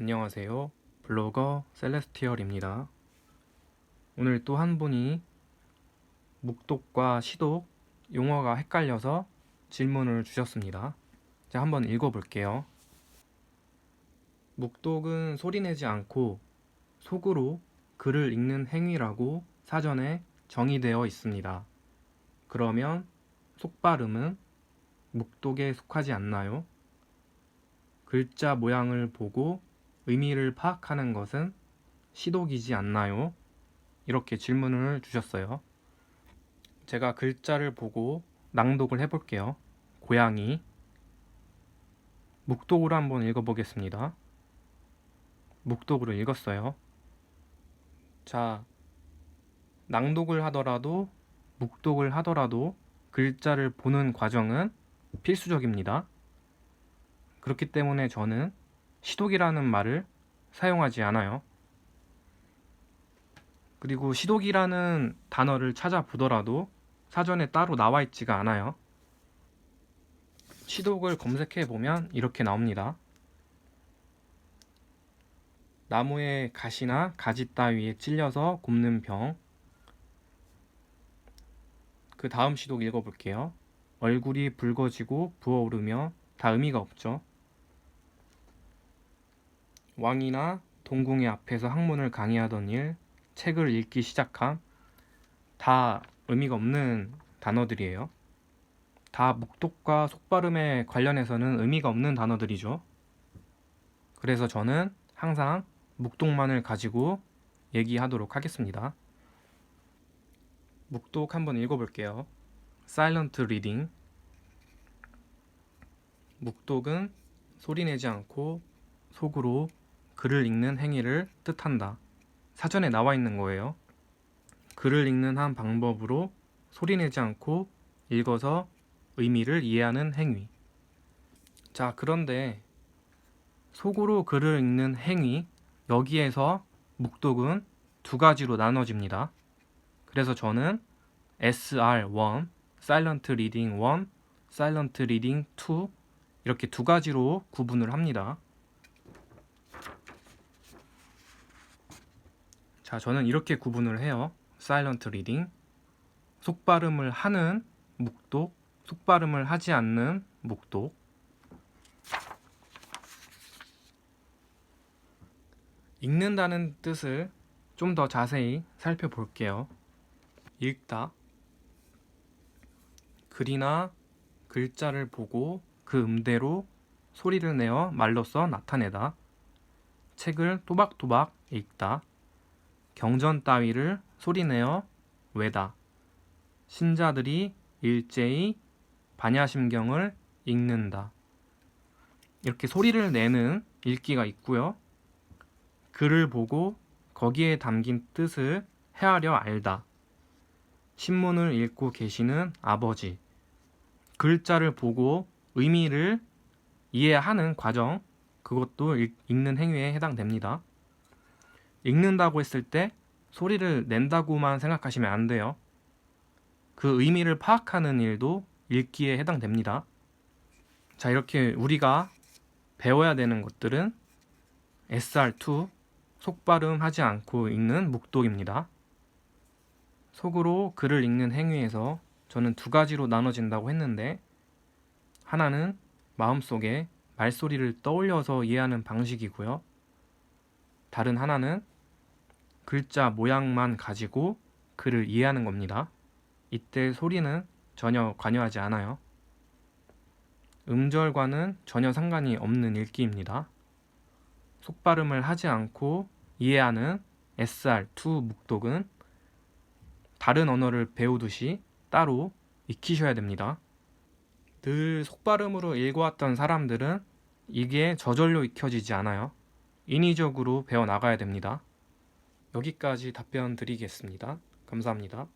안녕하세요. 블로거 셀레스티얼입니다. 오늘 또 한 분이 묵독과 시독 용어가 헷갈려서 질문을 주셨습니다. 자, 한번 읽어볼게요. 묵독은 소리내지 않고 속으로 글을 읽는 행위라고 사전에 정의되어 있습니다. 그러면 속발음은 묵독에 속하지 않나요? 글자 모양을 보고 의미를 파악하는 것은 시독이지 않나요? 이렇게 질문을 주셨어요. 제가 글자를 보고 낭독을 해볼게요. 고양이. 묵독으로 한번 읽어보겠습니다. 묵독으로 읽었어요. 자, 낭독을 하더라도 묵독을 하더라도 글자를 보는 과정은 필수적입니다. 그렇기 때문에 저는 시독이라는 말을 사용하지 않아요. 그리고 시독이라는 단어를 찾아보더라도 사전에 따로 나와 있지가 않아요. 시독을 검색해 보면 이렇게 나옵니다. 나무의 가시나 가지 따위에 찔려서 굼는 병. 그 다음 시독 읽어볼게요. 얼굴이 붉어지고 부어오르며 다 의미가 없죠. 왕이나 동궁의 앞에서 학문을 강의하던 일, 책을 읽기 시작함, 다 의미가 없는 단어들이에요. 다 묵독과 속발음에 관련해서는 의미가 없는 단어들이죠. 그래서 저는 항상 묵독만을 가지고 얘기하도록 하겠습니다. 묵독 한번 읽어볼게요. Silent reading. 묵독은 소리내지 않고 속으로 글을 읽는 행위를 뜻한다. 사전에 나와 있는 거예요. 글을 읽는 한 방법으로 소리내지 않고 읽어서 의미를 이해하는 행위. 자, 그런데 속으로 글을 읽는 행위, 여기에서 묵독은 두 가지로 나눠집니다. 그래서 저는 SR1, Silent Reading 1, Silent Reading 2 이렇게 두 가지로 구분을 합니다. 자, 저는 이렇게 구분을 해요. Silent Reading. 속발음을 하는 묵독, 속발음을 하지 않는 묵독. 읽는다는 뜻을 좀 더 자세히 살펴볼게요. 읽다. 글이나 글자를 보고 그 음대로 소리를 내어 말로써 나타내다. 책을 또박또박 읽다. 경전 따위를 소리내어 외다. 신자들이 일제히 반야심경을 읽는다. 이렇게 소리를 내는 읽기가 있고요. 글을 보고 거기에 담긴 뜻을 헤아려 알다. 신문을 읽고 계시는 아버지. 글자를 보고 의미를 이해하는 과정, 그것도 읽, 읽는 행위에 해당됩니다. 읽는다고 했을 때 소리를 낸다고만 생각하시면 안 돼요. 그 의미를 파악하는 일도 읽기에 해당됩니다. 자, 이렇게 우리가 배워야 되는 것들은 SR2 속발음 하지 않고 읽는 묵독입니다. 속으로 글을 읽는 행위에서 저는 두 가지로 나눠진다고 했는데 하나는 마음속에 말소리를 떠올려서 이해하는 방식이고요. 다른 하나는 글자 모양만 가지고 글을 이해하는 겁니다. 이때 소리는 전혀 관여하지 않아요. 음절과는 전혀 상관이 없는 읽기입니다. 속발음을 하지 않고 이해하는 SR2 묵독은 다른 언어를 배우듯이 따로 익히셔야 됩니다. 늘 속발음으로 읽어왔던 사람들은 이게 저절로 익혀지지 않아요. 인위적으로 배워 나가야 됩니다. 여기까지 답변 드리겠습니다. 감사합니다.